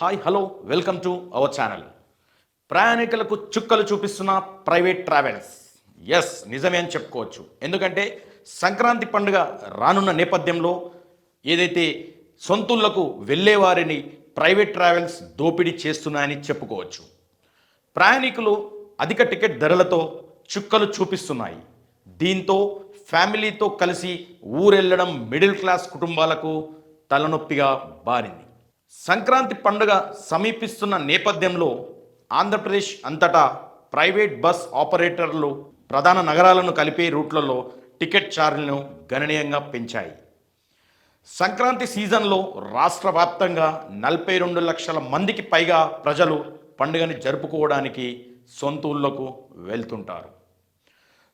Hi hello welcome to our channel. ప్రయాణికులకు చుక్కలు చూపిస్తున్న ప్రైవేట్ ట్రావెల్స్. ఎస్ నిజమే అని చెప్పుకోవచ్చు. ఎందుకంటే సంక్రాంతి పండుగ రానున్న నేపథ్యంలో ఏదైతే సొంతులకు వెళ్ళేవారిని ప్రైవేట్ ట్రావెల్స్ దోపిడీ చేస్తున్నాయని చెప్పుకోవచ్చు. ప్రయాణికులు అధిక టికెట్ ధరలతో చుక్కలు చూపిస్తున్నాయి. దీంతో ఫ్యామిలీతో కలిసి ఊరెళ్ళడం మిడిల్ క్లాస్ కుటుంబాలకు తలనొప్పిగా మారింది. సంక్రాంతి పండుగ సమీపిస్తున్న నేపథ్యంలో ఆంధ్రప్రదేశ్ అంతటా ప్రైవేట్ బస్ ఆపరేటర్లు ప్రధాన నగరాలను కలిపే రూట్లలో టికెట్ ఛార్జీలను గణనీయంగా పెంచాయి. సంక్రాంతి సీజన్లో రాష్ట్ర వ్యాప్తంగా నలభై రెండు లక్షల మందికి పైగా ప్రజలు పండుగని జరుపుకోవడానికి సొంత ఊళ్ళకు వెళ్తుంటారు.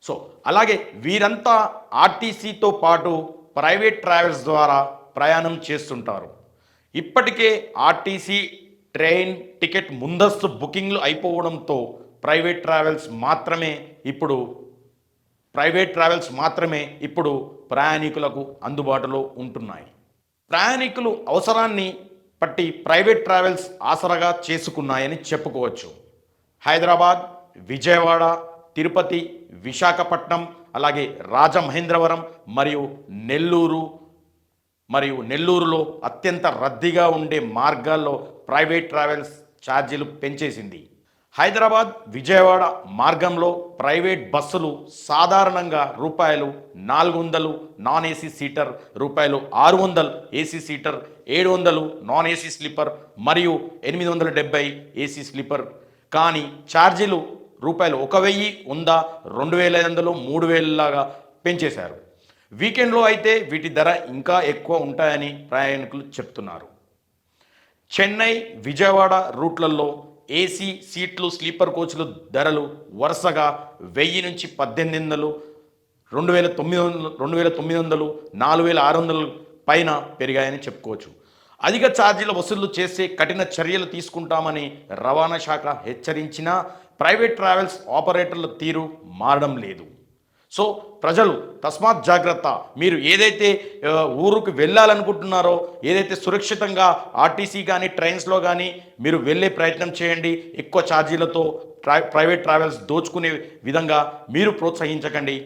సో అలాగే వీరంతా ఆర్టీసీతో పాటు ప్రైవేట్ ట్రావెల్స్ ద్వారా ప్రయాణం చేస్తుంటారు. ఇప్పటికే ఆర్టీసీ ట్రైన్ టికెట్ ముందస్తు బుకింగ్లు అయిపోవడంతో ప్రైవేట్ ట్రావెల్స్ మాత్రమే ఇప్పుడు ప్రైవేట్ ట్రావెల్స్ మాత్రమే ఇప్పుడు ప్రయాణికులకు అందుబాటులో ఉంటున్నాయి. ప్రయాణికులు అవసరాన్ని బట్టి ప్రైవేట్ ట్రావెల్స్ ఆసరగా చేసుకున్నాయని చెప్పుకోవచ్చు. హైదరాబాద్ విజయవాడ తిరుపతి విశాఖపట్నం అలాగే రాజమహేంద్రవరం మరియు నెల్లూరు మరియు నెల్లూరులో అత్యంత రద్దీగా ఉండే మార్గాల్లో ప్రైవేట్ ట్రావెల్స్ ఛార్జీలు పెంచేసింది. హైదరాబాద్ విజయవాడ మార్గంలో ప్రైవేట్ బస్సులు సాధారణంగా రూపాయలు నాలుగు వందలు నాన్ ఏసీ సీటర్ రూపాయలు ఆరు వందలు ఏసీ సీటర్ ఏడు వందలు నాన్ ఏసీ స్లీపర్ మరియు ఎనిమిది వందల డెబ్బై ఏసీ స్లీపర్. కానీ ఛార్జీలు రూపాయలు ఒక వెయ్యి వంద రెండు వేల ఐదు వందలు మూడు వేలలాగా పెంచేశారు. వీకెండ్లో అయితే వీటి ధర ఇంకా ఎక్కువ ఉంటాయని ప్రయాణికులు చెప్తున్నారు. చెన్నై విజయవాడ రూట్లలో ఏసీ సీట్లు స్లీపర్ కోచ్లు ధరలు వరుసగా వెయ్యి నుంచి పద్దెనిమిది వందలు రెండు వేల తొమ్మిది వందలు రెండు వేల తొమ్మిది వందలు నాలుగు వేల ఆరు వందలు పైన పెరిగాయని చెప్పుకోవచ్చు. అధిక ఛార్జీల వసూలు చేసే కఠిన చర్యలు తీసుకుంటామని రవాణా శాఖ హెచ్చరించినా ప్రైవేట్ ట్రావెల్స్ ఆపరేటర్ల తీరు మారడం లేదు. సో ప్రజలు తస్మాత్ జాగ్రత్త. మీరు ఏదైతే ఊరుకు వెళ్ళాలనుకుంటున్నారో ఏదైతే సురక్షితంగా ఆర్టీసీ కానీ ట్రైన్స్లో కానీ మీరు వెళ్ళే ప్రయత్నం చేయండి. ఎక్కువ ఛార్జీలతో ట్రా ప్రైవేట్ ట్రావెల్స్ దోచుకునే విధంగా మీరు ప్రోత్సహించకండి.